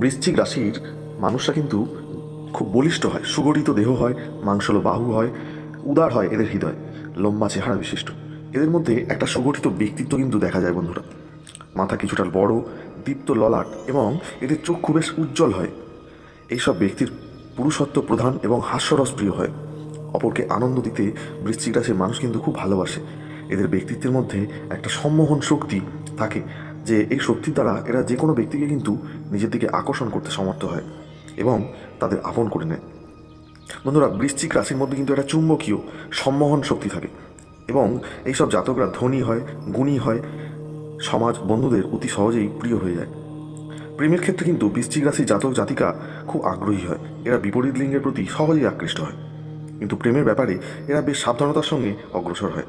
বৃশ্চিক রাশির মানুষরা কিন্তু খুব বলিষ্ঠ হয়, সুগঠিত দেহ হয় মাংসল বাহু হয়, উদার হয় এদের হৃদয়, লম্বা চেহারা বিশিষ্ট। এদের মধ্যে একটা সুগঠিত ব্যক্তিত্ব কিন্তু দেখা যায় বন্ধুরা। মাথা কিছুটা বড়, দীপ্ত ললাট এবং এদের চোখ খুব বেশ উজ্জ্বল হয়। এইসব ব্যক্তির পুরুষত্ব প্রধান এবং হাস্যরস প্রিয় হয়। অপরকে আনন্দ দিতে বৃশ্চিক রাশির মানুষ কিন্তু খুব ভালোবাসে। এদের ব্যক্তিত্বের মধ্যে একটা সম্মোহন শক্তি থাকে। যে এই শক্তির দ্বারা এরা যে কোনো ব্যক্তিকে কিন্তু নিজের দিকে আকর্ষণ করতে সমর্থ হয় এবং তাদের আপন করে নেয়। বন্ধুরা, বৃশ্চিক রাশির মধ্যে কিন্তু একটা চুম্বকীয়, সম্মোহন শক্তি থাকে এবং এইসব জাতকরা ধনী হয়, গুণী হয়, সমাজ বন্ধুদের অতি সহজেই প্রিয় হয়ে যায়। প্রেমের ক্ষেত্রে কিন্তু বৃশ্চিক রাশির জাতক জাতিকা খুব আগ্রহী হয়, এরা বিপরীত লিঙ্গের প্রতি সহজেই আকৃষ্ট হয়। কিন্তু প্রেমের ব্যাপারে এরা বেশ সাবধানতার সঙ্গে অগ্রসর হয়।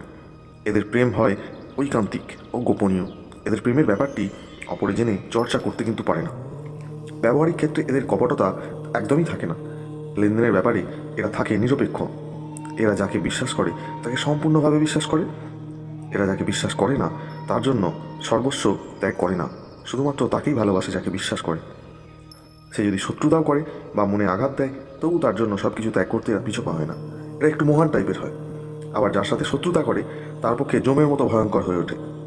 এদের প্রেম হয় ঐকান্তিক ও গোপনীয়। এদের প্রেমের ব্যাপারটি অপরে জেনে চর্চা করতে কিন্তু পারে না। ব্যবহারিক ক্ষেত্রে এদের কপটতা একদমই থাকে না। লেনদেনের ব্যাপারে এরা থাকে নিরপেক্ষ। এরা যাকে বিশ্বাস করে, তাকে সম্পূর্ণভাবে বিশ্বাস করে। এরা যাকে বিশ্বাস করে না, তার জন্য সর্বস্ব ত্যাগ করে না। শুধুমাত্র তাকেই ভালোবাসে যাকে বিশ্বাস করে। সে যদি শত্রুতাও করে বা মনে আঘাত দেয়, তবু তার জন্য সব কিছু ত্যাগ করতে আর পিছু পা হয় না। এরা একটু মহান টাইপের হয়। আবার যার সাথে শত্রুতা করে, তার পক্ষে জমের মতো ভয়ঙ্কর হয়ে ওঠে।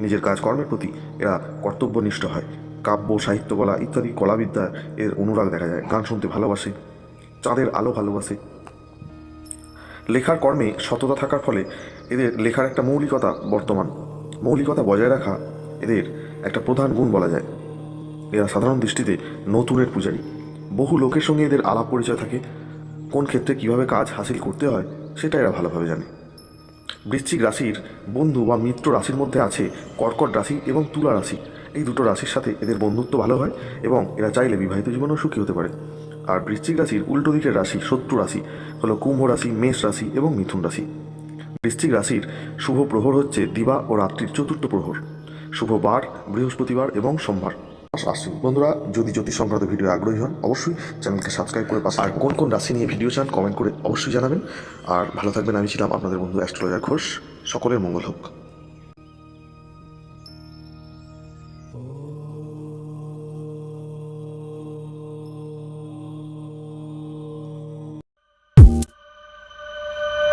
নিজের কাজকর্মের প্রতি এরা কর্তব্যনিষ্ঠ হয়। কাব্য, সাহিত্যকলা ইত্যাদি কলাবিদ্যা এর অনুরাগ দেখা যায়, গান শুনতে ভালোবাসে, চাঁদের আলো ভালোবাসে। লেখার কর্মে সততা থাকার ফলে এদের লেখার একটা মৌলিকতা বর্তমান, মৌলিকতা বজায় রাখা এদের একটা প্রধান গুণ বলা যায়। এরা সাধারণ দৃষ্টিতে নতুনের পূজারী। বহু লোকের সঙ্গে এদের আলাপ পরিচয় থাকে, কোন ক্ষেত্রে কীভাবে কাজ হাসিল করতে হয়, সেটা এরা ভালোভাবে জানে। বৃশ্চিক রাশির বন্ধু বা মিত্র রাশির মধ্যে আছে, কর্কট রাশি এবং তুলা রাশি। এই দুটো রাশির সাথে এদের বন্ধুত্ব ভালো হয় এবং এরা চাইলে বিবাহিত জীবনেও সুখী হতে পারে। আর বৃশ্চিক রাশির উল্টো দিকের রাশি শত্রু রাশি হলো কুম্ভ রাশি, মেষ রাশি এবং মিথুন রাশি। বৃশ্চিক রাশির শুভ প্রহর হচ্ছে দিবা ও রাত্রির চতুর্থ প্রহর। শুভ বার, বৃহস্পতিবার এবং সোমবার। আসছি বন্ধুরা যদি জ্যোতিষ সংক্রান্ত ভিডিও আগ্রহী হন অবশ্যই চ্যানেলকে সাবস্ক্রাইব করে পাশে আর কোন কোন রাশি নিয়ে ভিডিও চান কমেন্ট করে অবশ্যই জানাবেন। আর ভালো থাকবেন আমি ছিলাম আপনাদের বন্ধু অ্যাস্ট্রোলজার ঘোষ। সকলের মঙ্গল হোক।